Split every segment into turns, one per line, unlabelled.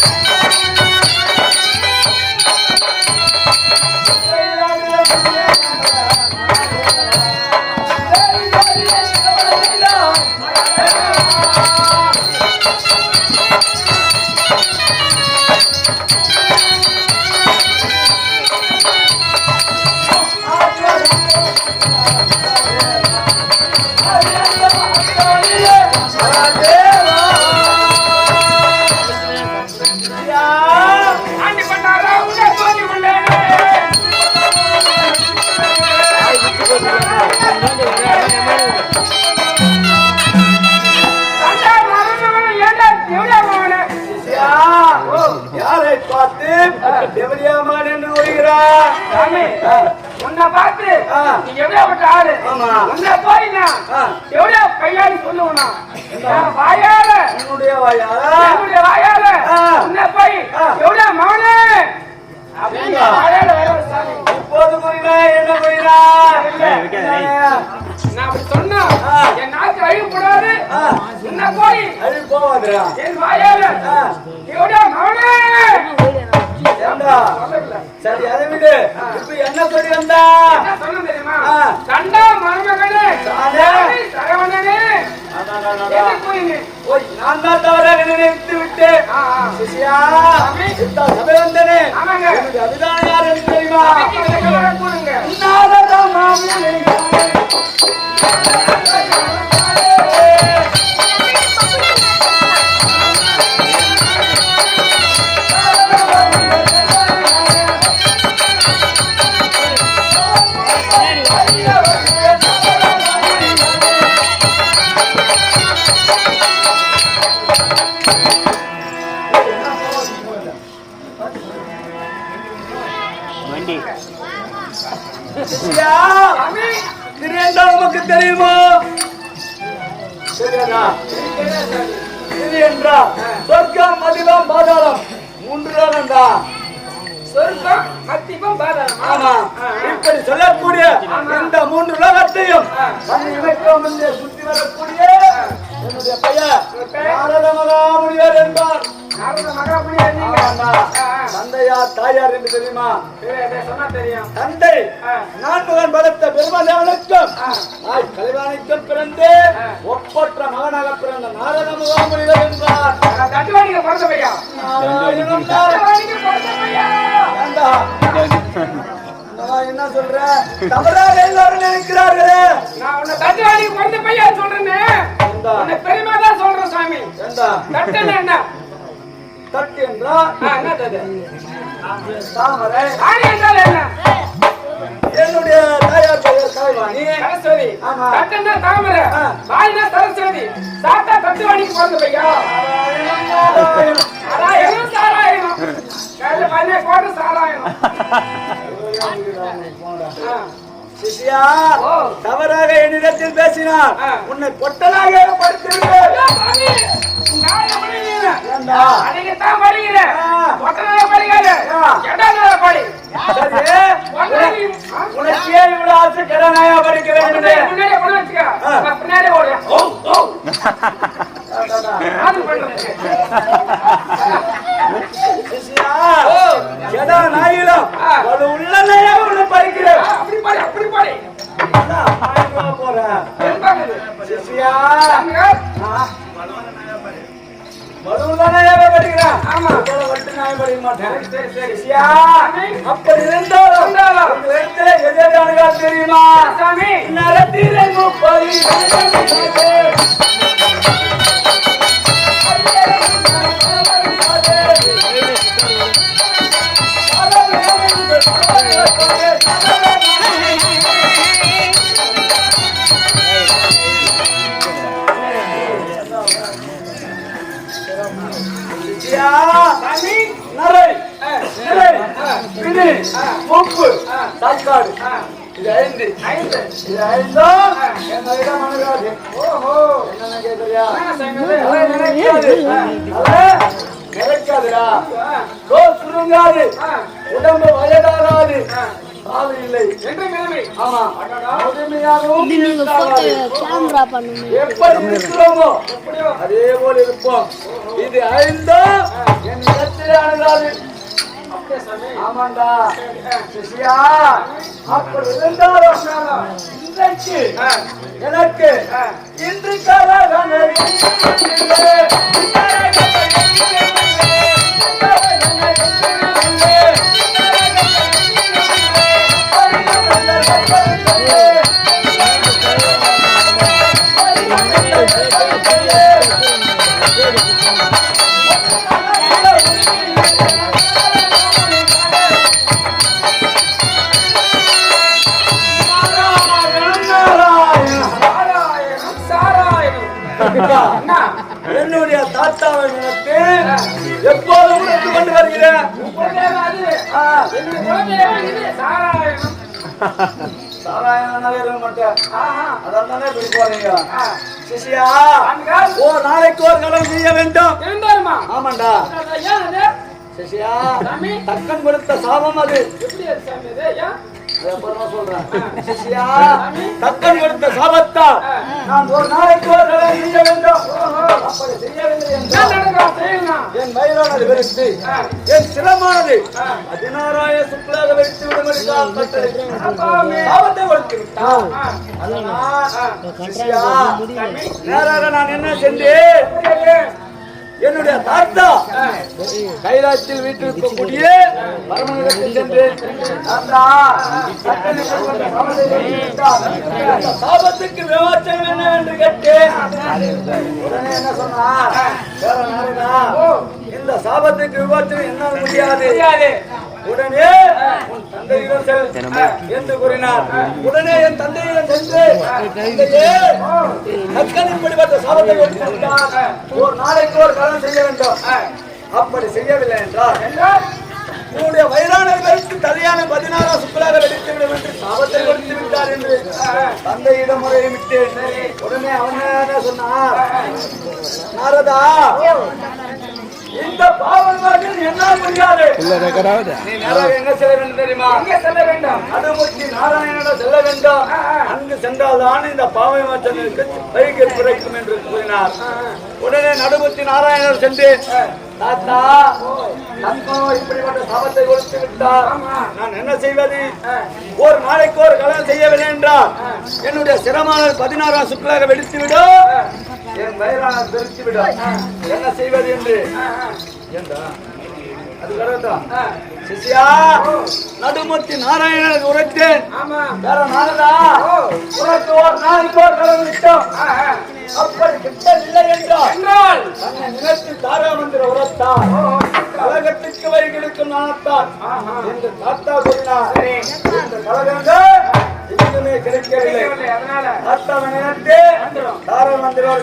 Thank you. உன்னை
பார்த்து.
நீ எப்படியாப்பட்ட ஆளு. உன்னை போய் நான்
ஆ.
எவ்வளோ கையாளி சொல்லுவனா வாயால
உன்னுடைய வாயா
என்னுடைய வாயால. உன்னை போய்
ஆ.
எவ்வளோ மகனே அப்படின்னு வாயால வர சாமி
இப்போது புரியுதா என்ன புரியுதா
நான் அப்படி சொன்னா. என் நாக்கு அழிவுப்படாது. உன்னை போய்
அது போவாதுடா
என் வாயால
ஆ.
எவ்வளோ மகனே
சரி அதை விடு. இப்ப என்ன சொல்லி வந்தா.
கண்டா மருமகனே சரவணனே.
நான் தான் தவறாக நினைத்து
சாமி.
இந்த சபை வந்தனே அபிதான யார் என்று தெரியுமா. நாரதா மாமுனி உமக்கு தெரியுமா? இது என்றால் சொர்க்கம் மதிலம் பாதாளம். மூன்று தானண்டா
சொர்க்கம், மத்தியமம், பாதாளம்.
ஆமா. இப்படி சொல்லக்கூடிய இந்த மூன்று இணைக்கம் வந்து சுத்தி வரக்கூடிய என்னுடைய பெயர்? நாரத மகாமுனிவர் என்பார்
நாரத ஆ.
தந்தையார் தாயார் என்று தெரியுமா
தெரியும்.
தந்தை. நான்முகன் பலத்த பெருமதேவனுக்கும். தாய் கலைவாணிக்கும் பிறந்து. ஒப்பற்ற மகனாக பிறந்த நாரத மகாமுனிவர் என்பார்
நான் தட்டுவாணிக்கு பிறந்த பையா.
என்ன சொல்றேன் தவறாக எல்லாரும் நினைக்கிறார்களே
நான் உன்னை தட்டுவாணிக்கு பிறந்த பையா சொல்றேனே.
ஏண்டா?
உன்னை பெரியமா தான் சொல்றேன் சாமி? தட்டுன்னா என்ன
தட்டு என்றால்
ஆ, என்னது அது?
தாமரை
ஆணி என்றால் என்ன
என்னுடைய தாயார் பெயர் கலைவாணி
சரஸ்வதி
ஆமா.
தட்டுன்னா தாமரை
ஆ.
வாயினா சரஸ்வதி சாத்தா தட்டுவாணிக்கு பிறந்த பையா
நாராயணன்.
சாராயணம் சாராயணம்
சிஷ்யா. தவறாக என்னிடத்தில் பேசினார். உன்னை பொட்டலாக? உனக்கு இவ்வளவு ஆசை கடனாயா படிக்க வேண்டும்.
முன்னாடி ஓடுறேன். ஓ, ஓ. அது.
அது உள்ளனையா உன்னை பறிக்கிறேன்
அப்படி பாடி, அப்படி பாடி.
போறேன்
என் பக்கத்து.
சிஷ்யா முழுமையாகவும்
நீங்க போட்டோ கேமரா பண்ணுங்க.
எப்படி இருக்கிறோமோ அதே போல இருப்போம் இது என் இடத்திலே அணுகாது ஆமாண்டா சிஷியா அப்படி இருந்தாலும் இன்றைக்கு எனக்கு இன்று என்னுடைய தாத்தாவை நினைத்து எப்போதும் கொண்டு வருகிறேன் சாராயணனாவே இருக்க மாட்டேன். அதான் தானே இப்படி போறீங்க
ஆண்கள்
ஓ நாளைக்கு ஒரு கடன் செய்ய வேண்டும்? ஆமாண்டா
சாமி.
தக்கன் கொடுத்த சாபம் அது அப்புறமா சொல்றேன் சிஷியா தக்கன் கொடுத்த சாபத்தா நான் ஒரு நாளைக்கு ஒரு கடன் செய்ய வேண்டும் அப்படி செய்யவில்லை
என்ன
என்றால்
நடக்கிறோம்? செய்யணும்.
என் வயிறானது வெறுத்து. என் சிரமானது பதினாறாய சுற்றுலாக நான் கட்டளை
அப்பாவுமே.
சாபத்தை கொடுத்து விட்டான்
ஆ.
அதனால் சிஷ்யா, நேராக நான் என்ன
சரி.
என்னுடைய தாத்தா கைலாயத்தில் வீட்டிருக்கக்கூடிய பரமனிடத்தில் சென்று சாபத்துக்கு விமோச்சனம் என்ன என்று கேட்டேன் உடனே என்ன சொன்னார் இந்த சாபத்துக்கு விமோச்சனம் என்ன முடியாது. உடனே உன் தந்தையிடம் செல். என்று கூறினார். உடனே என் தந்தையிடம் சென்று தந்தையே தக்கனின் படிப்பட்ட சாபத்தை ஒரு நாளைக்கு ஒரு கடன் செய்ய வேண்டும். அப்படி செய்யவில்லை என்றால்
என்றால்
உன்னுடைய கருத்து தலையான பதினாறாம் சுக்கலாக வெடித்து விடும் என்று சாபத்தை கொடுத்து விட்டார் என்று தந்தையிடம் முறையை விட்டேன் உடனே அவன் என்ன சொன்னார்? நாரதா இந்த பாவங்கள் என்ன முடியாது நீ நேராக எங்க செல்ல வேண்டும் தெரியுமா?
எங்கே செல்ல வேண்டும்?
நடுமுத்தி நாராயணனிடம் செல்ல வேண்டும். அங்கு சென்றால்தான் இந்த பாவை மச்சனுக்கு வைகை பிறக்கும் என்று கூறினார். உடனே நடுமுத்தி நாராயணர் சென்று தாத்தா நண்போ இப்படிப்பட்ட சாபத்தை கொடுத்து விட்டார். நான் என்ன செய்வது? ஒரு நாளைக்கு ஒரு கலகம் செய்யவில்லை என்றால் என்னுடைய சிரமான பதினாறாம் சுக்கலாக வெடித்து விடும். என் வயிறான பெருத்து விடும். என்ன செய்வது என்று? ஏண்டா நடுமுத்தி நாராயணனுக்கு உரைத்தேன்.
ஆமா.
வேற நாளதா உனக்கு ஒரு நாளைக்கு ஒரு கடன் விட்டோம். அப்படி கிட்டம் இல்லை என்றால்? தன்னை நினைத்து தாராமந்திர உரத்தான் கழகத்துக்கு வரிகளுக்கு நாணத்தான் என்று தாத்தா கூறினார் இந்த கழகங்கள் எதுவுமே கிடைக்கவில்லை.
தெரியவில்லை,
தாராமந்திரம்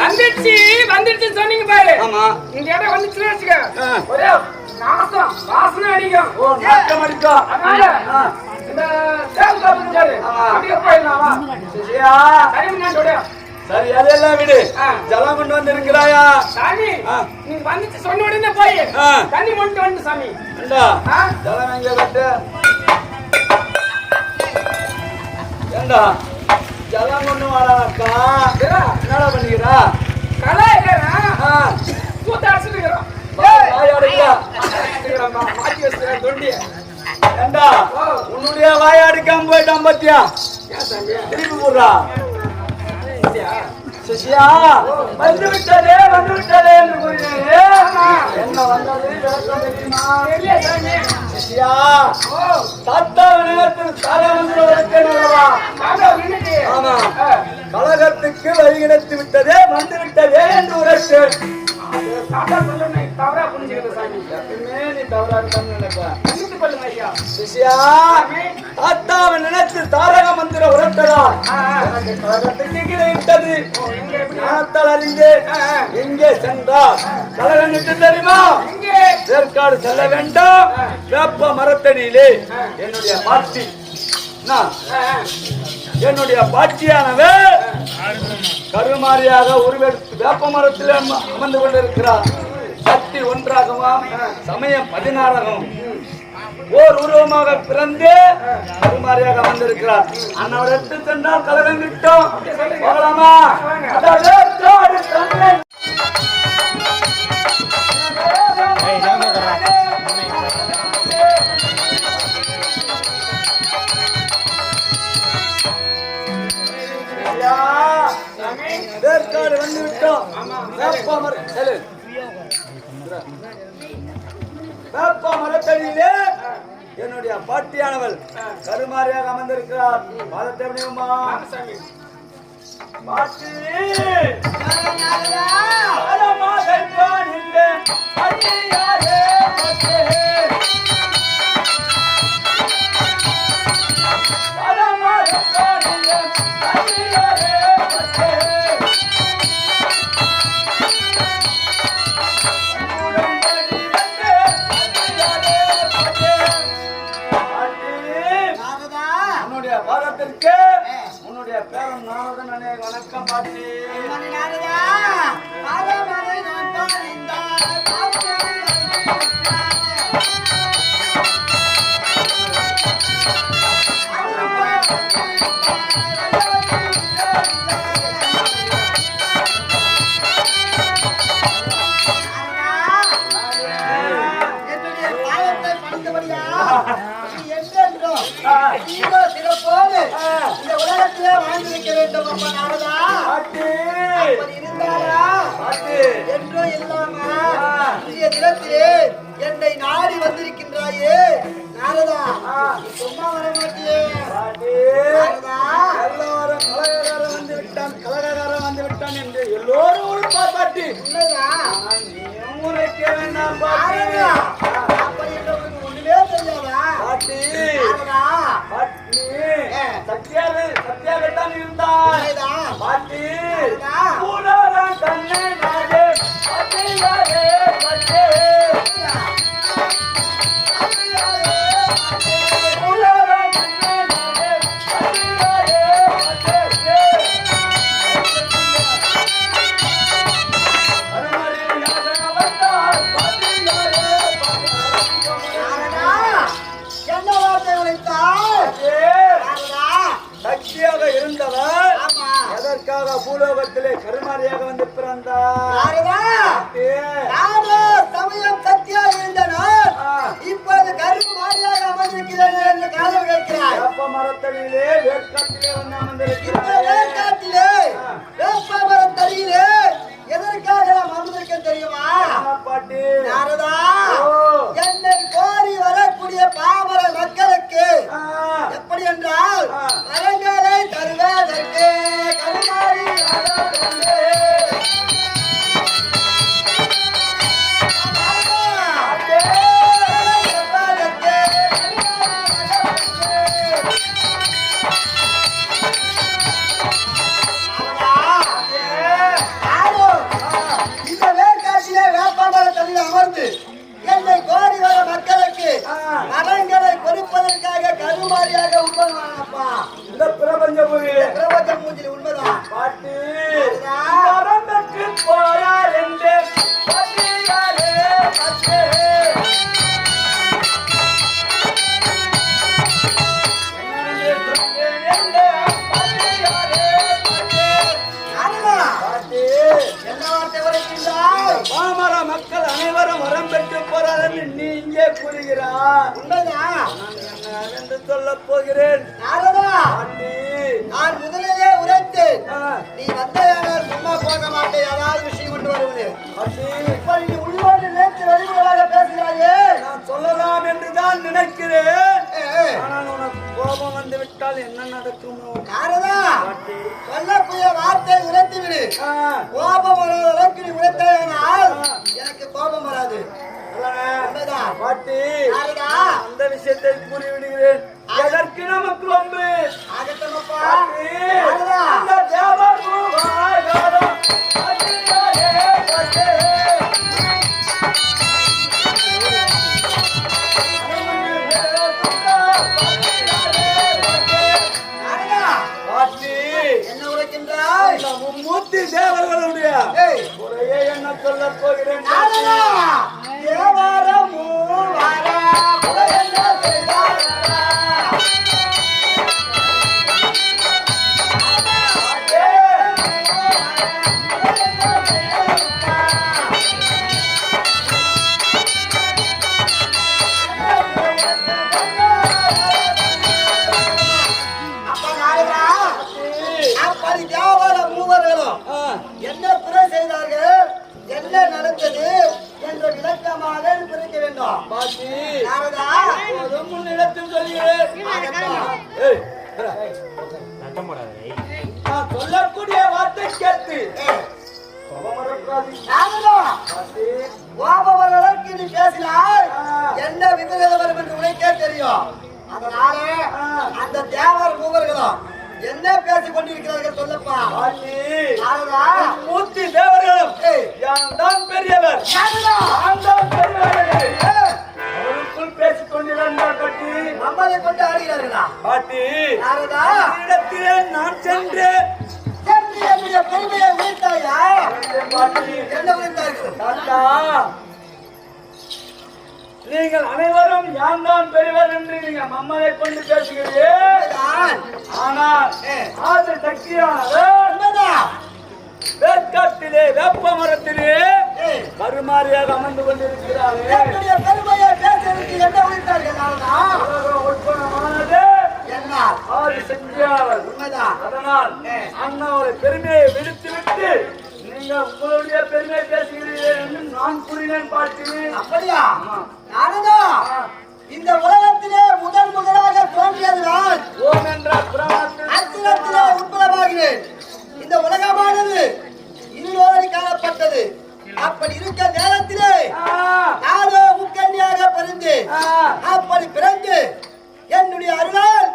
வந்துடுச்சு வந்துடுச்சு சொன்னீங்க பாரு.
ஆமா.
இந்த இடம் வந்துச்சுன்னு வச்சுக்க. ஒரே நாசம் வாசனை அடிக்கும்.
ஓ நாட்டம் அடிக்கும்.
அதனால. இந்த பாரு
ஆமா.
அப்படியே போயிடலாம்? வா
சிசியா
சரி முன்னாடி
சரி அதெல்லாம் விடு. ஜலம் கொண்டு வந்திருக்கிறாயா?
சாமி
ஆ.
நீங்க வந்துச்சு சொன்ன உடனே போய். தண்ணி மொண்டு வந்து சாமி?
ஜலம் எங்க கட்டு? ஏண்டா கொண்டு வாடாக்கா
ஏடா,
என்னடா பண்ணிக்கிறா?
கலா இல்லைனா
ஆ,
கூத்த
அடைக்கிறா.
மாட்டி வச்சுக்கிறேன் தொண்டி
ஏண்டா உன்னுடைய வாய் அடிக்காம போயிட்டான் பாத்தியா? திருப்பி போடுறா? சிசியா வந்து விட்டதே வந்து விட்டதே என்று கூறினேனே. என்ன வந்தது? விளக்கம் தெரியுமா சிசியா தாத்தா வரக்கேனவா
தாண்டா நின்னுட்டு
ஆமா. கழகத்துக்கு வழிகிடத்து விட்டதே வந்து விட்டதே என்று உரைத்து
தவறா புரிஞ்சுக்கிற சாமி.
எப்பவுமே நீ தவறாகத்தான் நினைப்ப. தாத்தாவை நினைத்து தாரக மந்திர உரைத்ததா
ஆ, ஆ.
எனக்கு கழகத்துக்கு கிடைத்தது
ஓ, எங்க எப்படி
ஞானத்தால் அறிந்து எங்கே சென்றார்? விட்டு தெரியுமா? செல்ல வேண்டாம். வேப்ப மரத்தடியிலே என்னுடைய பாட்டி. என்னுடைய பாட்டியானவர் கருமாரியாக உருவெடுத்து வேப்ப மரத்தில் அம- அமர்ந்து கொண்டிருக்கிறார். சக்தி ஒன்றாகவும் சமயம் பதினாறாகவும். ஓர் உருவமாக பிறந்து கருமாரியாக அமர்ந்திருக்கிறார் அண்ணாவோட எடுத்து சென்றால் கலகம் கிட்டும். போகலாமா? அதான் வந்து விட்டோம் என்னுடைய பாட்டியானவள் கருமாரியாக அமர்ந்திருக்கிறார். பாதத்தை எப்படியுமா பாட்டி
சீரோ சிறப்போடு இந்த உலகத்திலே வாழ்ந்திருக்க வேண்டும் அப்பா நாரதா. இருந்தாரா? என்றும் இல்லாம இன்றைய தினத்திலே என்னை நாடி வந்திருக்கின்றாயே. நாரதா நீ சும்மா வர மாட்டியே.
கலகக்காரன் வந்து விட்டான் கலகக்காரன் வந்து விட்டான் என்று எல்லோரும் உழைப்பார் பாட்டி
உண்மைதான்
நீயும் உழைக்க வேண்டாம் பாட்டி
நாரதா அப்படி என்று உனக்கு ஒண்ணுமே தெரியாதா
பாட்டி
நாரதா
பாட்டி சத்தியாக
உண்மைதான்
பாட்டி
கொடுப்பதற்காக கருமாரியாக உண்மைதானப்பா
இந்த பிரபஞ்ச போகிறேன்.
நான் முதலிலே உரைத்தேன். நீ வந்தையானால் சும்மா போக மாட்டேன். ஏதாவது விஷயம் கொண்டு வருவது. இப்ப நீ உள்ளோடு நேற்று வெளிமுறையாக பேசுகிறாயே.
நான் சொல்லலாம் என்றுதான் நினைக்கிறேன். ஆனால் உனக்கு கோபம் வந்து விட்டால் என்ன நடக்குமோ? பாட்டி
சொல்லக்கூடிய வார்த்தை உரைத்து விடு கோபம் வராத அளவுக்கு நீ உரைத்தால் எனக்கு கோபம் வராது.
பாட்டி அந்த விஷயத்தை கூறிவிடுகிறேன். எதற்கு நமக்கு வம்பு
ஆகட்டமப்பா
பாட்டி,
நாரதா
அந்த தேவபூமாகாரம் பாட்டியாரே
கோபவர்களுக்கு நீ பேசினாய்
ஆ.
என்ன விபரீதம் வரும் என்று உனக்கே தெரியும் அதனாலே. அந்த தேவர் மூவர்களும் என்ன பேசிக் கொண்டிருக்கிறார்கள் சொல்லப்பா
மூர்த்தி தேவர்களும் தான் பெரியவர் பேசிக் கொண்டிருந்தார் பாட்டி
நம்மளை கொண்டு ஆடுகிறார்களா
பாட்டி
நாரதா
இடத்திலே நான்
சென்று என்னுடைய பெருமையை உயிர்த்தாயா என்ன உயிர்த்தார்கள்
நீங்கள் அனைவரும் யான் தான் பெரியவர் என்று நீங்கள் மம்மலை கொண்டு பேசுகிறீர்கள். ஆனால். ஆது
உண்மைதான்.
வேட்காட்டிலே வேப்ப மரத்திலே
ஏய்,
கருமாறியாக அமர்ந்து கொண்டிருக்கிறார்கள்
பெருமையை பேசுவதற்கு என்ன உயிர்த்தார்கள் நாரதா என்ன
ஆதி சக்தியானவர்
உண்மைதான்.
அதனால் அண்ணாவுடைய பெருமையை விடுத்துவிட்டு நீங்கள் உங்களுடைய பெருமையை பேசுகிறீர்கள் என்று நான் கூறினேன் பாட்டி
அப்படியா? நாரதா இந்த உலகத்திலே முதல் முதலாக தோன்றியது நான்
ஓம் என்ற புராணத்தில்
அச்சிரத்திலே உட்பலமாகிறேன் இந்த உலகமானது இருளோடி காணப்பட்டது. அப்படி இருக்க நேரத்திலே
ஆ,
நானோ முக்கண்ணியாக பிறந்தேன்
ஆ,
அப்படி பிறந்து என்னுடைய அருளால்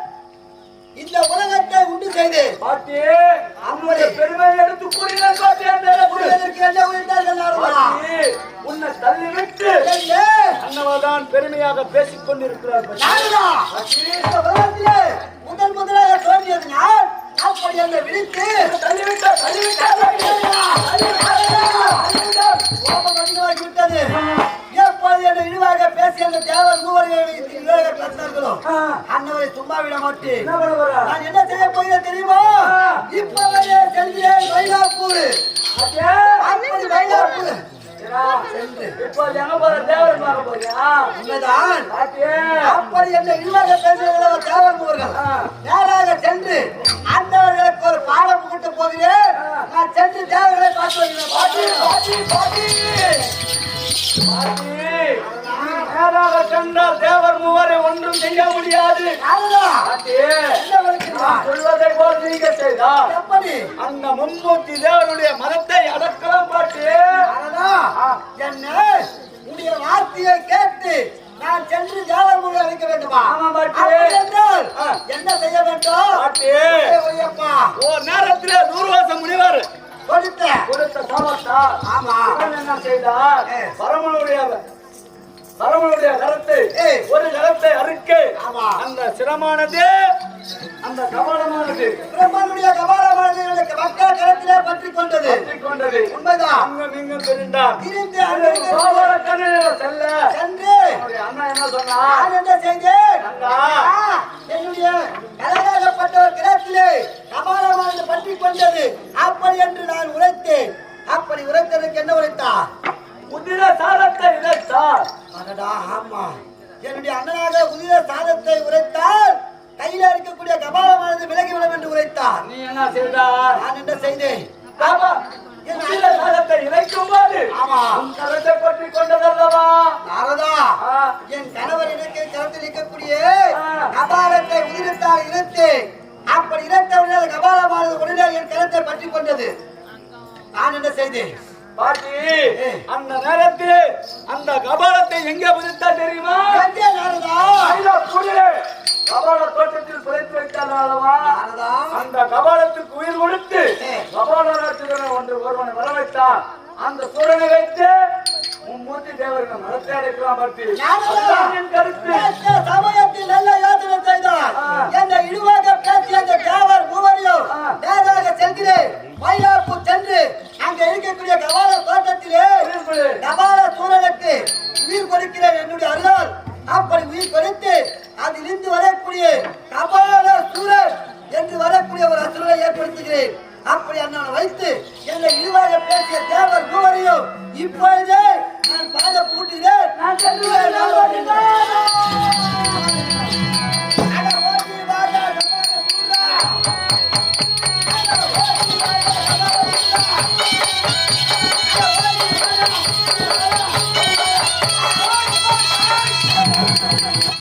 இந்த உலகத்தை உண்டு செய்தேன்
பாட்டி நம்முடைய பெருமையை எடுத்து கூறினேன் பாட்டி உன்னை தள்ளிவிட்டு
என்ன
அண்ணவர்தான் பெருமையாக பேசிக் கொண்டிருக்கிறார்
முதல் முதலாக தோன்றியது நான் அப்படி என்னை விழித்து
தள்ளிவிட்டார், தள்ளிவிட்டார்,
விட்டது எப்போது என்னை இழிவாக பேசி அந்த தேவர் மூவர்கள் பேசினார்களோ
ஆ,
அன்னவரை சும்மா விட மாட்டேன்.
என்ன?
நான் செய்ய போகிறேன் தெரியுமா? இப்பவே செல்கிறேன் மயிலாப்பூர். மயிலாப்பூர். அப்படி என்னை இழிவாக பேசுகிற தேவர் மூவர்கள். நேராக சென்று அந்தவர்களுக்கு ஒரு பாடம் கூட்ட போகிறேன். நான் சென்று தேவர்களை பார்த்து வருகிறேன். பாட்டி
பாட்டி, பாட்டி. நேராக சென்றால் தேவர் மூவரை ஒன்றும் செய்ய முடியாது. சொல்வதை போல் நீங்க செய்தால்
எப்படி?
அந்த மும்மூர்த்தி தேவனுடைய மதத்தை அடக்கலாம் பாட்டி.
என்ன? உன்னுடைய வார்த்தையை கேட்டு நான் சென்று தேவர் மூலம் அழைக்க வேண்டுமா?
ஆமா, பாட்டி.
என்ன செய்ய வேண்டும்?
ஓ நேரத்திலே நூறுவாசம் முனிவர்.
கொடுத்த.
கொடுத்த சாபத்தால்
ஆமா.
என்ன செய்தார். பரமனுடைய பரமனுடைய கரத்தை. ஒரு கரத்தை அறுக்க. அந்த சிரமானது அந்த கபாலமானது.
பிரம்மனுடைய கபாலமானது என்னுடைய மக்கள் கரத்திலே பற்றி கொண்டது.
பற்றிக் கொண்டது.
உண்மைதான்.
இங்கும் தெரிந்தார் கோவர கண்ணில் செல்ல.
சென்று.
அண்ணா என்ன சொன்னா?
நான் என்ன செய்தேன் என்னுடைய கலகாகப்பட்ட ஒரு கிரகத்திலே கபாலமானது பற்றி கொண்டது. அப்படி என்று நான் உரைத்தேன். அப்படி உரைத்ததற்கு என்ன உரைத்தார்?
உதிர சாரத்தை இழைத்தார்
அடடா ஆமா. என்னுடைய அண்ணனாக உதிர சாதத்தை உரைத்தால் கையில இருக்கக்கூடிய கபாலமானது விலகிவிடும் என்று உரைத்தார்.
நீ என்ன செய்தார்
நான் என்ன செய்தேன்?
ஆமா. உதிர சாரத்தை இழைக்கும் போது
ஆமா.
உன் கரத்தை பற்றி கொண்டதல்லவா?
நாரதா என் கணவர் எனக்கு கருத்தில் இருக்கக்கூடிய. கபாலத்தை உதிரத்தால் இழுத்து அப்படி இழுத்தவுடனே அந்த கபாலமானது உடனே என் கருத்தை பற்றி கொண்டது. நான் என்ன செய்தேன்?
பாட்டி. அந்த நேரத்தில் அந்த கபாலத்தை எங்க புதித்தா தெரியுமா? கபால தோட்டத்தில் புதைத்து
நாரதா.
அந்த கபாலத்துக்கு உயிர் கொடுத்து
ஏ.
கபாலராட்சதனை ஒன்று ஒருவனை வர வைத்தான் அந்த சூழலை வைத்து மும்மூர்த்தி தேவர்கள் மரத்தை அடைக்கலாம் பற்றி கருத்து.
சமயத்தில் நல்ல யோசனை செய்தார். என்னை இழிவாக பேசிய